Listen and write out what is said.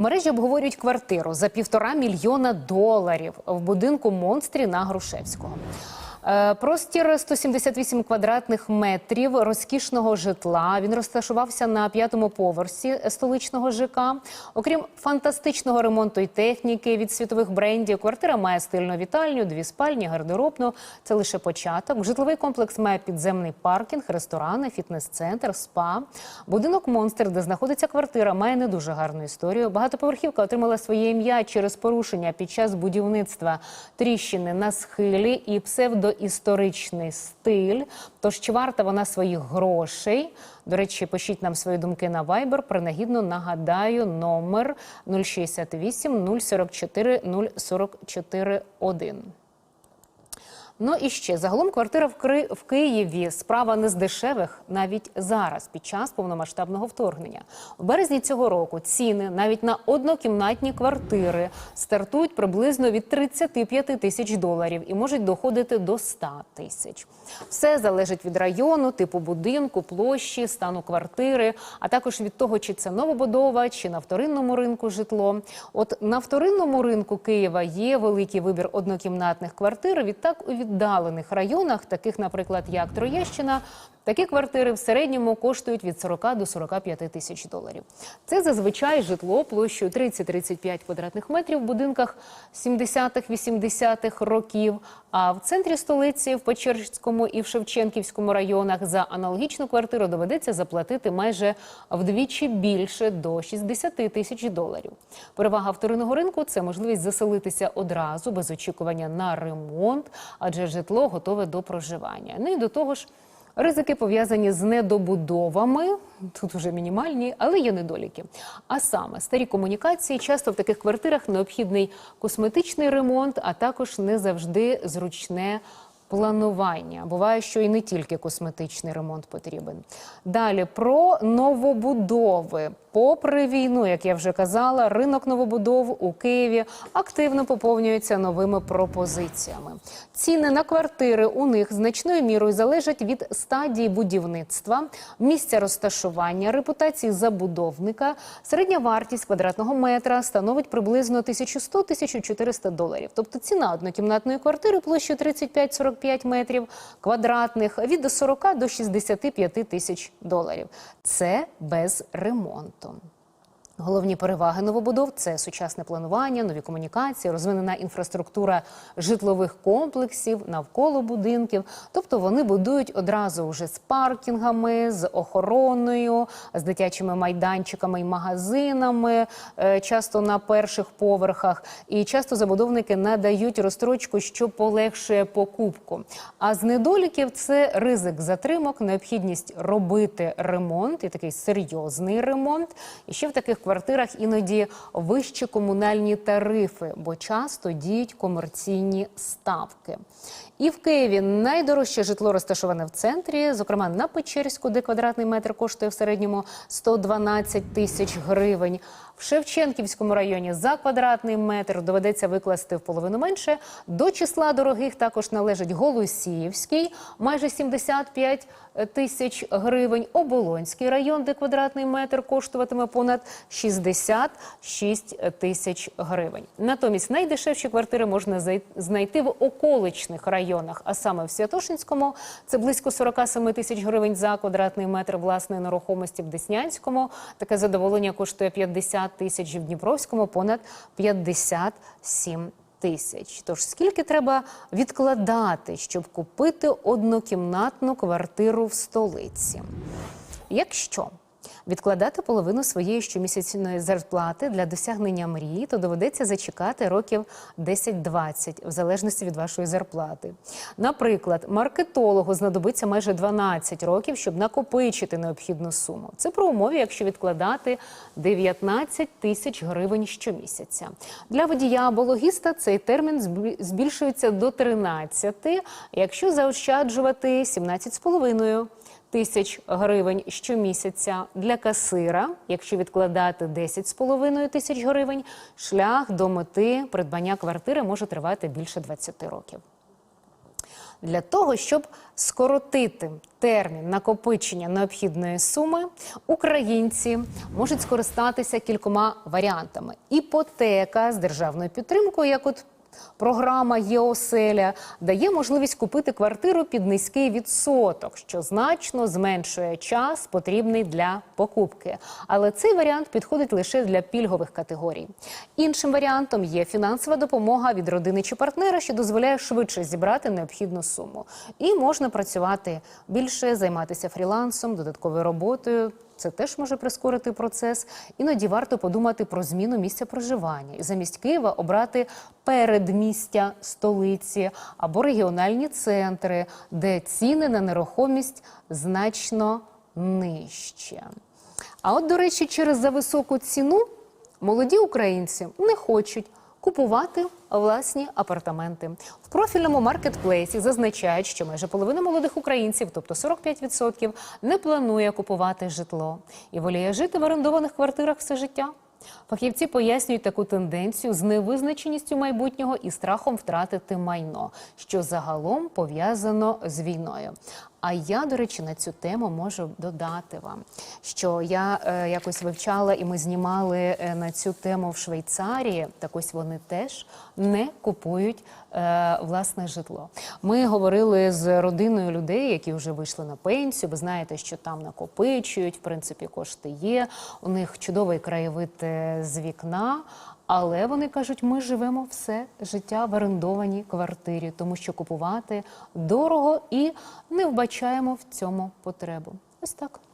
Мережі обговорюють квартиру за півтора мільйона доларів в будинку монстрі на Грушевського. Е, Простір 178 квадратних метрів розкішного житла. Він розташувався на п'ятому поверсі столичного ЖК. Окрім фантастичного ремонту і техніки від світових брендів, квартира має стильну вітальню, дві спальні, гардеробну. Це лише початок. Житловий комплекс має підземний паркінг, ресторани, фітнес-центр, спа. Будинок монстр, де знаходиться квартира, має не дуже гарну історію. Багатоповерхівка отримала своє ім'я через порушення під час будівництва тріщини на схилі і псевдоісторичний стиль. Тож чи варта вона своїх грошей? До речі, пишіть нам свої думки на Viber. Принагідно нагадаю номер 068 044 044 1. Ну і ще загалом квартира в, Кри... в Києві справа не з дешевих навіть зараз, під час повномасштабного вторгнення. У березні цього року ціни навіть на однокімнатні квартири стартують приблизно від 35 тисяч доларів і можуть доходити до 100 тисяч. Все залежить від району, типу будинку, площі, стану квартири, а також від того, чи це новобудова, чи на вторинному ринку житло. От на вторинному ринку Києва є великий вибір однокімнатних квартир. Відтак у віддалених районах, таких, наприклад, як Троєщина, такі квартири в середньому коштують від 40 до 45 тисяч доларів. Це зазвичай житло площею 30-35 квадратних метрів в будинках 70-х-80-х років. А в центрі столиці, в Печерському і в Шевченківському районах за аналогічну квартиру доведеться заплатити майже вдвічі більше до 60 тисяч доларів. Перевага вторинного ринку це можливість заселитися одразу без очікування на ремонт, адже житло готове до проживання. Ну і до того ж. Ризики пов'язані з недобудовами, тут уже мінімальні, але є недоліки. А саме старі комунікації, часто в таких квартирах необхідний косметичний ремонт, а також не завжди зручне планування. Буває, що і не тільки косметичний ремонт потрібен. Далі про новобудови. Попри війну, як я вже казала, ринок новобудов у Києві активно поповнюється новими пропозиціями. Ціни на квартири у них значною мірою залежать від стадії будівництва, місця розташування, репутації забудовника. Середня вартість квадратного метра становить приблизно 1100-1400 доларів. Тобто ціна однокімнатної квартири площею 35-45 метрів квадратних від 40 до 65 тисяч доларів. Це без ремонту. látom. Головні переваги новобудов це сучасне планування, нові комунікації, розвинена інфраструктура житлових комплексів навколо будинків. Тобто вони будують одразу вже з паркінгами, з охороною, з дитячими майданчиками і магазинами, е, часто на перших поверхах. І часто забудовники надають розстрочку, що полегшує покупку. А з недоліків це ризик затримок, необхідність робити ремонт і такий серйозний ремонт. І ще в таких квартирах іноді вищі комунальні тарифи, бо часто діють комерційні ставки. І в Києві найдорожче житло розташоване в центрі, зокрема на Печерську, де квадратний метр коштує в середньому 112 тисяч гривень. В Шевченківському районі за квадратний метр доведеться викласти в половину менше. До числа дорогих також належить Голосіївський, майже 75 тисяч гривень. Оболонський район, де квадратний метр коштуватиме понад 66 тисяч гривень. Натомість найдешевші квартири можна знайти в околичних районах, а саме в Святошинському це близько 47 тисяч гривень за квадратний метр власної нерухомості в Деснянському. Таке задоволення коштує 50 тисяч в Дніпровському, понад 57 тисяч. Тож скільки треба відкладати, щоб купити однокімнатну квартиру в столиці? Якщо відкладати половину своєї щомісячної зарплати для досягнення мрії, то доведеться зачекати років 10-20, в залежності від вашої зарплати. Наприклад, маркетологу знадобиться майже 12 років, щоб накопичити необхідну суму. Це про умові, якщо відкладати 19 тисяч гривень щомісяця. Для водія або логіста цей термін збі- збільшується до 13, якщо заощаджувати 17,5 тисяч гривень щомісяця. Для касира, якщо відкладати 10,5 тисяч гривень, шлях до мети придбання квартири може тривати більше 20 років. Для того, щоб скоротити термін накопичення необхідної суми, українці можуть скористатися кількома варіантами: іпотека з державною підтримкою, як от Програма ЄОселя дає можливість купити квартиру під низький відсоток, що значно зменшує час, потрібний для покупки. Але цей варіант підходить лише для пільгових категорій. Іншим варіантом є фінансова допомога від родини чи партнера, що дозволяє швидше зібрати необхідну суму. І можна працювати більше, займатися фрілансом, додатковою роботою. Це теж може прискорити процес. Іноді варто подумати про зміну місця проживання і замість Києва обрати передмістя столиці або регіональні центри, де ціни на нерухомість значно нижче. А от, до речі, через зависоку ціну молоді українці не хочуть купувати власні апартаменти. В профільному маркетплейсі зазначають, що майже половина молодих українців, тобто 45%, не планує купувати житло і воліє жити в орендованих квартирах все життя. Фахівці пояснюють таку тенденцію з невизначеністю майбутнього і страхом втратити майно, що загалом пов'язано з війною. А я, до речі, на цю тему можу додати вам, що я е, якось вивчала і ми знімали е, на цю тему в Швейцарії. Так ось вони теж не купують е, власне житло. Ми говорили з родиною людей, які вже вийшли на пенсію. Ви знаєте, що там накопичують, в принципі, кошти є. У них чудовий краєвид е, з вікна. Але вони кажуть, ми живемо все життя в орендованій квартирі, тому що купувати дорого і не вбачаємо в цьому потребу. Ось так.